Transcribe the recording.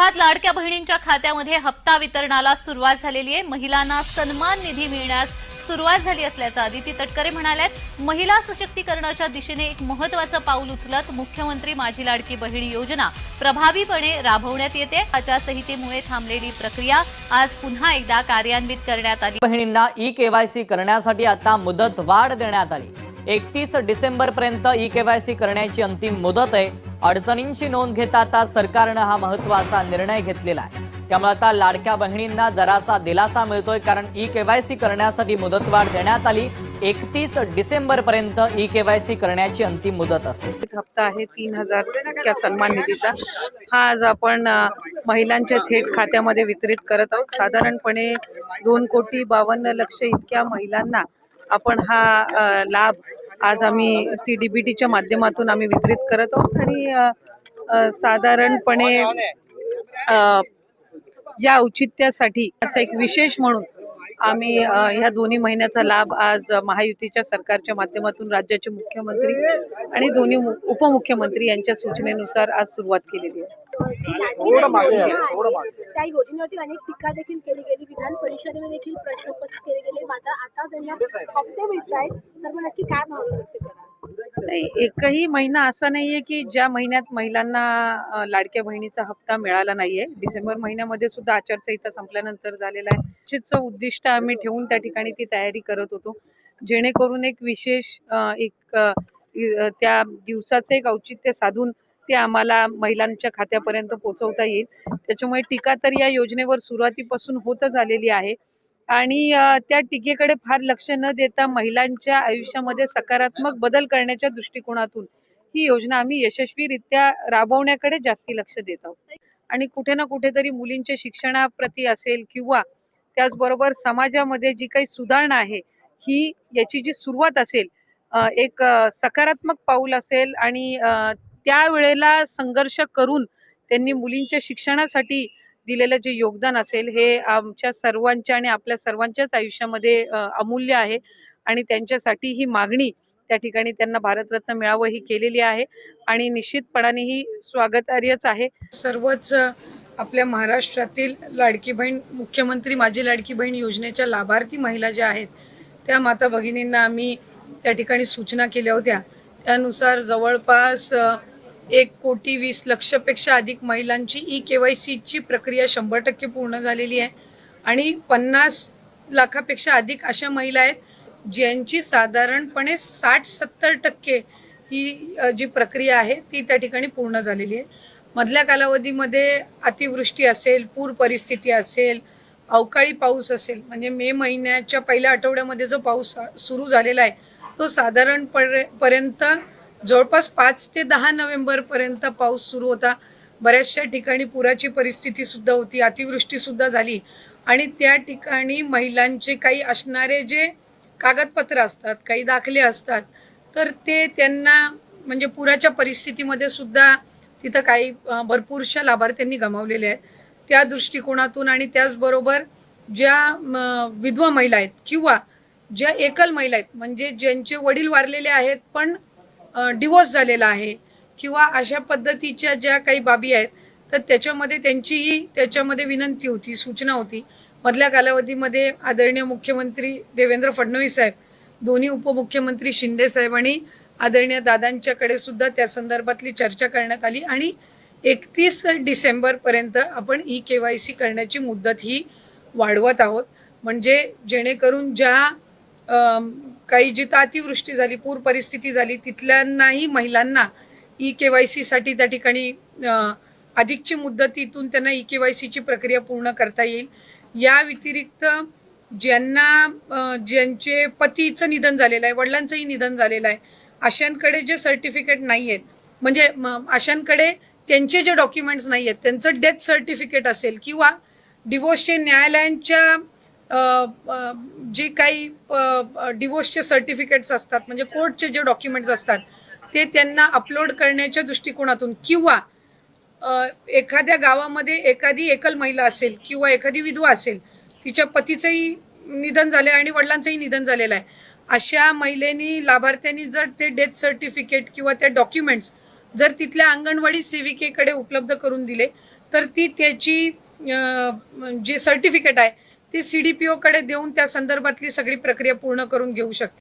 विदर्भात लाडक्या बहिणींच्या खात्यामध्ये हप्ता वितरणाला सुरुवात झालेली आहे. महिलांना सन्मान निधी मिळण्यास सुरुवात झाली असल्याचं आदिती तटकरे म्हणाल्यात. महिला सशक्तीकरणाच्या दिशेने एक महत्वाचं पाऊल उचलत मुख्यमंत्री माझी लाडकी बहिणी योजना प्रभावीपणे राबवण्यात येते. आचारसंहितेमुळे थांबलेली प्रक्रिया आज पुन्हा एकदा कार्यान्वित करण्यात आली. बहिणींना ई केवायसी करण्यासाठी आता मुदत वाढ देण्यात आली. एकतीस डिसेंबर पर्यंत ई केवायसी करण्याची अंतिम मुदत आहे. अडचणींची नोंद घेता आता सरकारनं हा महत्त्वाचा निर्णय घेतलेला आहे. त्यामुळे आता लाडक्या बहिणींना जरासा दिलासा मिळतोय कारण ई केवायसी करण्यासाठी मुदतवाढ देण्यात आली. एकतीस डिसेंबर पर्यंत ई केवायसी करण्याची अंतिम मुदत असेल. हप्ता आहे तीन हजार सन्मान निधीचा. हा आज आपण महिलांच्या थेट खात्यामध्ये वितरित करत आहोत. साधारणपणे दोन कोटी बावन्न लक्ष इतक्या महिलांना आपण हा लाभ आज आम्ही ती डीबीटीच्या माध्यमातून आम्ही वितरित करत आहोत आणि साधारणपणे या औचित्यासाठी याचा एक विशेष म्हणून आम्ही ह्या दोन्ही महिन्याचा लाभ आज महायुतीच्या सरकारच्या माध्यमातून राज्याचे मुख्यमंत्री आणि दोन्ही उपमुख्यमंत्री यांच्या सूचनेनुसार आज सुरुवात केलेली आहे. त्या योजनेवरती अनेक टीका देखील केली गेली. विधान परिषदेमध्ये देखील प्रश्न उपस्थित केले गेले. मात्र आता त्यांना हप्ते मिळत आहेत तर मग नक्की काय भावना व्यक्त करा नाही एकही महिना असा नाहीये की ज्या महिन्यात महिलांना लाडक्या बहिणीचा हप्ता मिळाला नाहीये. डिसेंबर महिन्यामध्ये सुद्धा आचारसंहिता संपल्यानंतर झालेला आहे. निश्चितचं उद्दिष्ट आम्ही ठेवून त्या ठिकाणी ती तयारी करत होतो. जेणेकरून एक विशेष एक त्या दिवसाचं एक औचित्य साधून ते आम्हाला महिलांच्या खात्यापर्यंत पोहोचवता येईल. त्याच्यामुळे टीका तर या योजनेवर सुरुवातीपासून होतच आलेली आहे. आणि त्या टीकेकडे फार लक्ष न देता महिलांच्या आयुष्यामध्ये सकारात्मक बदल करण्याच्या दृष्टिकोनातून ही योजना आम्ही यशस्वीरित्या राबवण्याकडे जास्ती लक्ष देत आहोत. आणि कुठे ना कुठेतरी मुलींच्या शिक्षणाप्रती असेल किंवा त्याचबरोबर समाजामध्ये जी काही सुधारणा आहे ही याची जी सुरुवात असेल एक सकारात्मक पाऊल असेल आणि त्यावेळेला संघर्ष करून त्यांनी मुलींच्या शिक्षणासाठी दिलेलं जे योगदान असेल हे आमच्या सर्वांच्या आणि आपल्या सर्वांच्याच आयुष्यामध्ये अमूल्य आहे. आणि त्यांच्यासाठी ही मागणी त्या ठिकाणी त्यांना भारतरत्न मिळावं ही केलेली आहे. आणि निश्चितपणाने ही स्वागतार्हच आहे. सर्वच आपल्या महाराष्ट्रातील लाडकी बहीण मुख्यमंत्री माझी लाडकी बहीण योजनेच्या लाभार्थी महिला ज्या आहेत त्या माता भगिनींना आम्ही त्या ठिकाणी सूचना केल्या होत्या. त्यानुसार जवळपास एक कोटी वीस लक्षपेक्षा अधिक महिलांची ई के वाय सीची प्रक्रिया शंभर टक्के पूर्ण झालेली आहे. आणि पन्नास लाखापेक्षा अधिक अशा महिला आहेत ज्यांची साधारणपणे साठ सत्तर टक्के ही जी प्रक्रिया आहे ती त्या ठिकाणी पूर्ण झालेली आहे. मधल्या कालावधीमध्ये अतिवृष्टी असेल पूर परिस्थिती असेल अवकाळी पाऊस असेल म्हणजे मे महिन्याच्या पहिल्या आठवड्यामध्ये जो पाऊस सुरू झालेला आहे तो साधारण पर्यंत जवळपास पाच ते दहा नोव्हेंबरपर्यंत पाऊस सुरू होता. बऱ्याचशा ठिकाणी पुराची परिस्थिती सुद्धा होती अतिवृष्टी सुद्धा झाली. आणि त्या ठिकाणी महिलांचे काही असणारे जे कागदपत्र असतात काही दाखले असतात तर ते त्यांना म्हणजे पुराच्या परिस्थितीमध्ये सुद्धा तिथं काही भरपूरशा लाभार्थ्यांनी गमावलेले आहेत. त्या दृष्टिकोनातून आणि त्याचबरोबर ज्या म, विधवा महिला आहेत किंवा ज्या एकल महिला आहेत म्हणजे ज्यांचे वडील वारलेले आहेत पण डिवोर्स झालेला आहे किंवा अशा पद्धतीच्या ज्या काही बाबी आहेत तर त्याच्यामध्ये त्यांचीही त्याच्यामध्ये विनंती होती सूचना होती. मधल्या कालावधीमध्ये आदरणीय मुख्यमंत्री देवेंद्र फडणवीस साहेब दोन्ही उपमुख्यमंत्री शिंदे साहेब आणि आदरणीय दादांच्याकडे सुद्धा त्या संदर्भातली चर्चा करण्यात आली आणि एकतीस डिसेंबरपर्यंत आपण ई के वाय सी करण्याची मुदत ही वाढवत आहोत. म्हणजे जेणेकरून ज्या काही जिथं अतिवृष्टी झाली पूर परिस्थिती झाली तिथल्यांनाही महिलांना ई के वाय सीसाठी त्या ठिकाणी अधिकची मुदतीतून त्यांना ई के वाय सीची प्रक्रिया पूर्ण करता येईल. या व्यतिरिक्त ज्यांना ज्यांचे पतीचं निधन झालेलं आहे वडिलांचंही निधन झालेलं आहे अशांकडे जे सर्टिफिकेट नाही आहेत म्हणजे अशांकडे त्यांचे जे डॉक्युमेंट्स नाही आहेत त्यांचं डेथ सर्टिफिकेट असेल किंवा डिवोर्सचे न्यायालयांच्या जे काही डिवोर्सचे सर्टिफिकेट्स असतात म्हणजे कोर्टचे जे डॉक्युमेंट्स असतात ते त्यांना अपलोड करण्याच्या दृष्टिकोनातून किंवा एखाद्या गावामध्ये एखादी एकल महिला असेल किंवा एखादी विधवा असेल तिच्या पतीचंही निधन झालं आणि वडिलांचंही निधन झालेलं आहे. अशा महिलेनी लाभार्थ्यांनी जर ते डेथ सर्टिफिकेट किंवा त्या डॉक्युमेंट्स जर तिथल्या अंगणवाडी सेविकेकडे उपलब्ध करून दिले तर ती त्याची जे सर्टिफिकेट आहे ती सी डी पी ओकडे देऊन त्या संदर्भातली सगळी प्रक्रिया पूर्ण करून घेऊ शकते